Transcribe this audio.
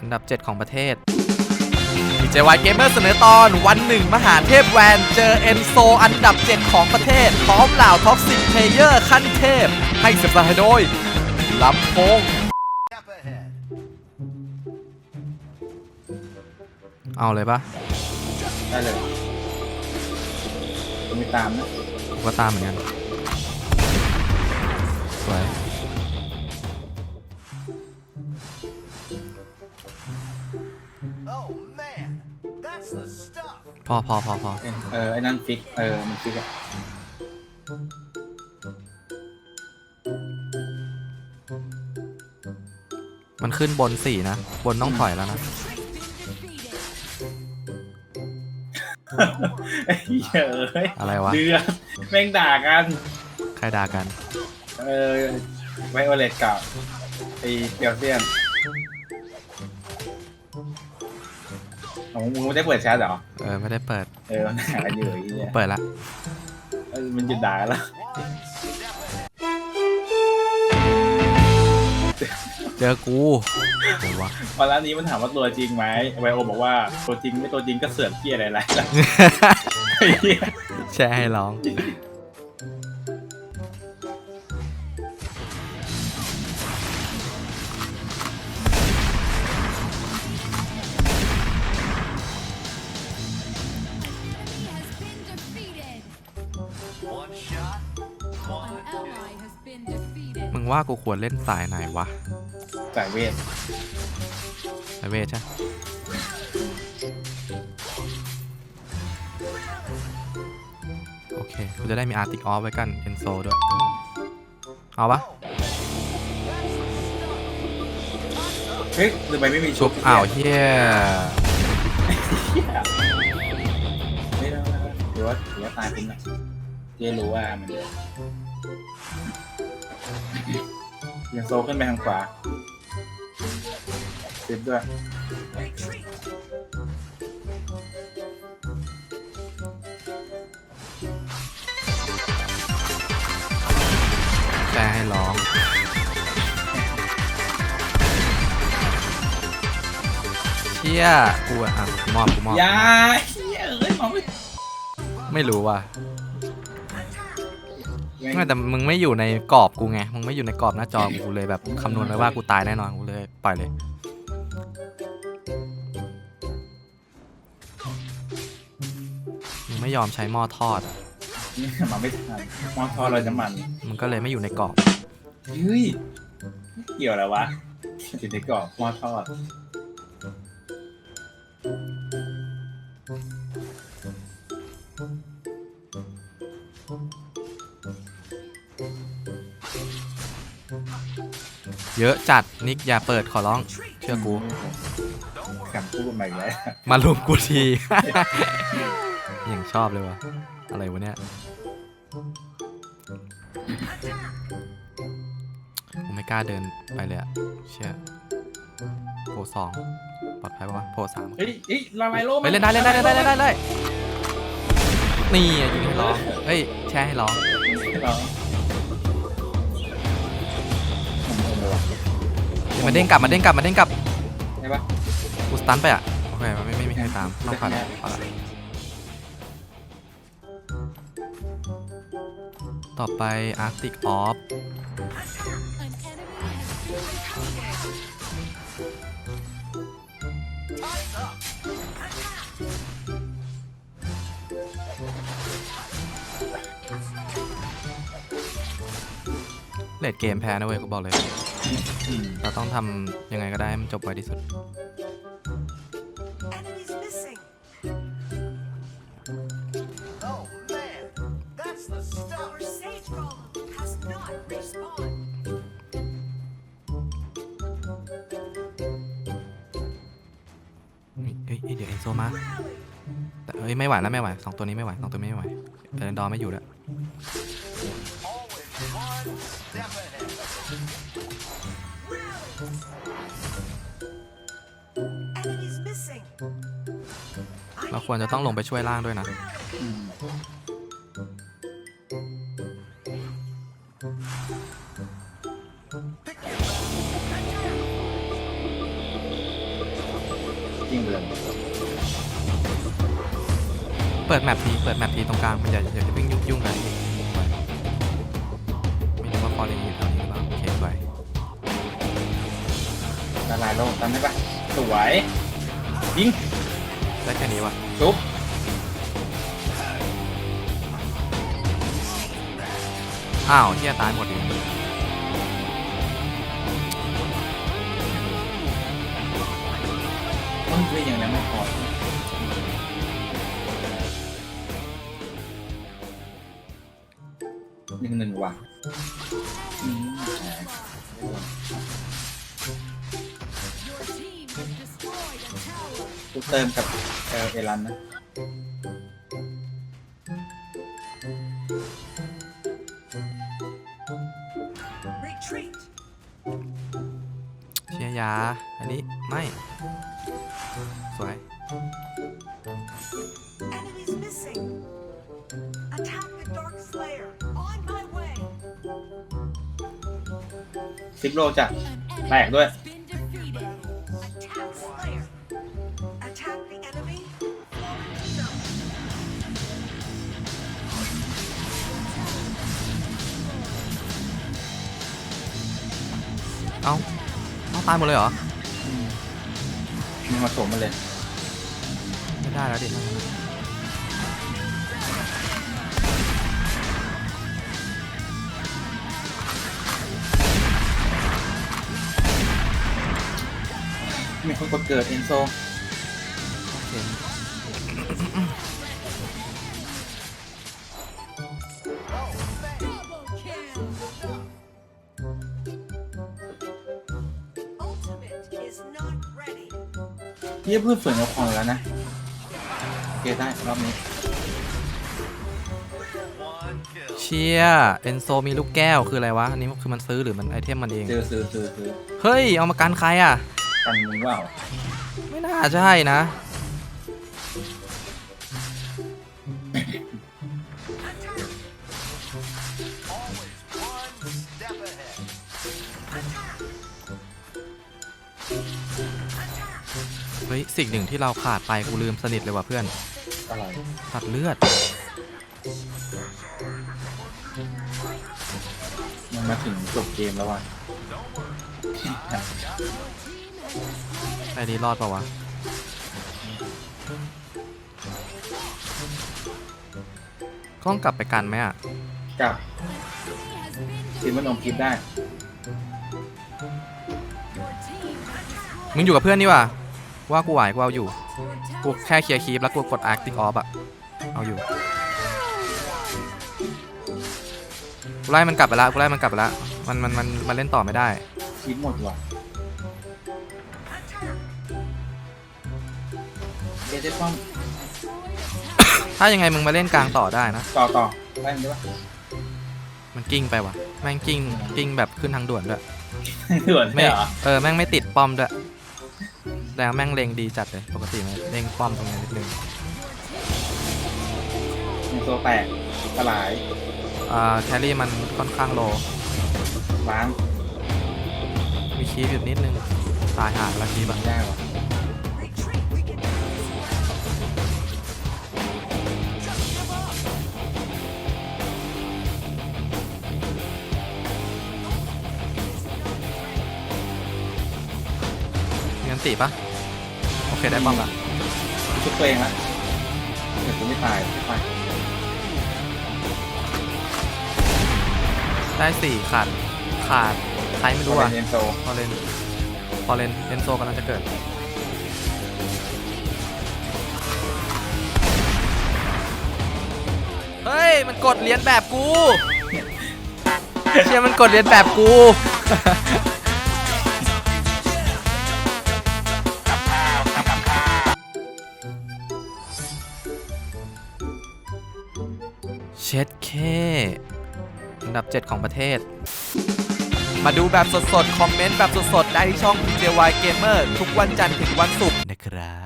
อันดับ 7 ของประเทศ DJY Gamer เสนอตอนวันหนึ่งมหาเทพแวนเจอเอนโซอันดับ 7 ของประเทศ พร้อมเหล่าท็อป10เพลเยอร์ขั้นเทพ ให้เสียบสายโดยลำโพงเอาเลยปะได้เลยคุณมีตามนะกูก็ตามเหมือนกันสวย พอพอพอพอเออไอ้นั่นฟิก เออ มันฟิกอะมันขึ้นบนสี่นะ บนต้องถอยแล้วนะ ไอ้เหี้ยเอ้ยอะไรวะ เดือดแม่งด่ากัน ใครด่ากัน เออไวโอเลตกับไอ้เปียวเซียน ของมึงไม่ได้เปิดแชทเหรอ เออไม่ได้เปิดเออมันด่ากันอยู่ไอ้เหี้ยเปิดละเออมันหยุดด่ากันแล้วเจอกูโอ้วะ วันร้านนี้มันถามว่าตัวจริงไหมไวโอบอกว่าตัวจริงไม่ตัวจริงก็เสือกเที่ยอะไรอะไรไอ้เหี้ย แชร์ให้ร้อง ว่ากูควรเล่นสายไหนวะจ่ายเวทสายเวทใช่โอเคกูจะได้มีอาร์ติกออฟไว้กันเอนโซด้วย เอาปะเฮ้ยหรือไปไม่มีชุชุบอ้าวเฮียเหี้ยไม่ได้ไม่ได้หรือว่าหรือว่าตายเป็นนะเจรู้ว่ามัน เยอะยังโซขึ้นไปทางขวาซิปด้วยแชร์ให้ร้องเชี่ยกูอะอะกูมอบกูมอบอยาเฮียเอ้ยมองไม่ไม่รู้ว่ะแม่ง ไม่แต่มึงไม่อยู่ในกรอบกูไง มึงไม่อยู่ในกรอบหน้าจอกูเลยแบบคำนวณไว้ว่ากูตายแน่นอนกูเลยปล่อยเลย มึงไม่ยอมใช้หม้อทอดอะมาไม่ทันมองทอเราจะมันมึงก็เลยไม่อยู่ในกรอบ เฮ้ยเกี่ยวอะไรวะติดในกรอบหม้อทอด เยอะจัดนิกอย่าเปิดขอร้อง เชื่อกูคำพูดใหม่แล้วมาลุมกูที อย่างชอบเลยวะอะไรวะเนี่ยกูไม่กล้าเดินไปเลยอะเชื่อโพสองปลอดภัยปะวะโพสามเฮ้ยเฮ้ยลาไมโลไปเล่นได้เล่นได้เล่นได้เล่นได้เลยนี่อะยิงให้ร้องเฮ้ยแชร์ให้ร้อง เด้งกลับมาเด้งกลับมาเด้งกลับใช่ปะกูสตันไปอะโอเคไม่ไม่มีใครตามต้องผ่านเอาละต่อไป Arctic Off An enemy has been defeated. เลดเกมแพ้นะเว้ยกูบอกเลยอืม เราต้องทำยังไงก็ได้ให้มันจบไวที่สุด enemies missing. Oh man, that's the stuff. Our sage golem has not respawned. เฮ้ยเฮ้ยเดี๋ยวเอนโซมาแต่เฮ้ยไม่ไหวแล้วไม่ไหวสองตัวนี้ไม่ไหวสองตัวนี้ไม่ไหวเออดอไม่อยู่แล้ว Always one step ahead. เราควรจะต้องลงไปช่วยล่างด้วยนะอืมกิ้งไปเลยเปิดแมปทีเปิดแมปทีตรงกลางมันอย่าอย่าเพิ่งยุ่งยุ่งกันนี่ไปไม่รู้ว่าฟอร์เรนอยู่แถวนี้หรือเปล่าโอเคไปละลายโลกทำได้ปะสวยยิงได้แค่นี้วะ ชุบอ้าวเที่ยตายหมดเลยต้องช่วยยังไงไม่พอหนึ่งหนึ่งว่ะอืม Your team has destroyed a tower. กูเติมกับเอลเอรันนะ Retreat. เชียยา อันนี้ ไม่ สวย Enemies missing. Attack the Dark Slayer. On my way. ซิปโลจาก An Back, enemy do it. เอ้าต้องตายหมดเลยเหรอมันมาสวมมาเลยไม่ได้แล้วดิมีคนกดเกิดเอนโซโอเค เยี่ยเพื่อนฝืนกับความแล้วนะโอเคได้รอบนี้ One kill. เชียเอนโซมีลูกแก้วคืออะไรวะอันนี้คือมันซื้อหรือมันไอเทมมันเอง ซื้อซื้อซื้อซื้อเฮ้ย เอามากันใครอะ กันมึงว่าไม่น่าใช่นะ ฮ้ยสิ่งหนึ่งที่เราขาดไปกูลืมสนิทเลยว่ะเพื่อนอะไรตัดเลือด มันมาถึงจบเกมแล้วว่ะไอ้นี้รอดปะวะ กล้องกลับไปกันไหมอะกับทีมมันลงคลิปได้ Your team has destroyed มึงอยู่กับเพื่อนนี่ว่ะ ว่ากูไหวกูเอาอยู่ your กู tower. แค่เคลียร์คีปแล้วกูกดอาร์ติกออฟอะเอาอยู่ กูไล่มันกลับไปแล้วกูไล่มันกลับไปแล้วมันมันมันมันเล่นต่อไม่ได้คลิปหมดว่ะเดี๋ยวจะป้อมถ้ายังไงมึงมาเล่นกลางต่อได้นะ ต่อต่อได้ไหมได้ปะมันกิ้งไปว่ะ แม่งกิ้งกิ้งแบบขึ้นทางด่วนด้วย ด่วนไม่ไม่เหรอ เออแม่งไม่ติดป้อมด้วย แล้วแม่งเลงดีจัดเลย ปกติมันเล็งป้อมตรงนี้นิดนึงเอนโซแตกสลายอ่าแครี่มันค่อนข้างโล ล้างมีคีปอยู่นิดนึง ตายหาแล้วคีปอะไม่ได้ว่ะ Retreat. We can do this. มีอันติปะโอ เคได้ป้อมละชุบตัวเองละเดี๋ยวกูไม่ตายไม่ตายได้สี่ขาดขาดใครไม่รู้อะเอนโซพอเลนพอเลนเอนโซกำลังจะเกิดเฮ้ย มันกดเรียนแบบกู เชี่ยมันกดเรียนแบบกู เช็ดเคอันดับ 7 ของประเทศ มาดูแบบสดๆ คอมเมนต์แบบสดๆ ได้ที่ช่อง JY Gamer ทุกวันจันทร์ถึงวันศุกร์นะครับ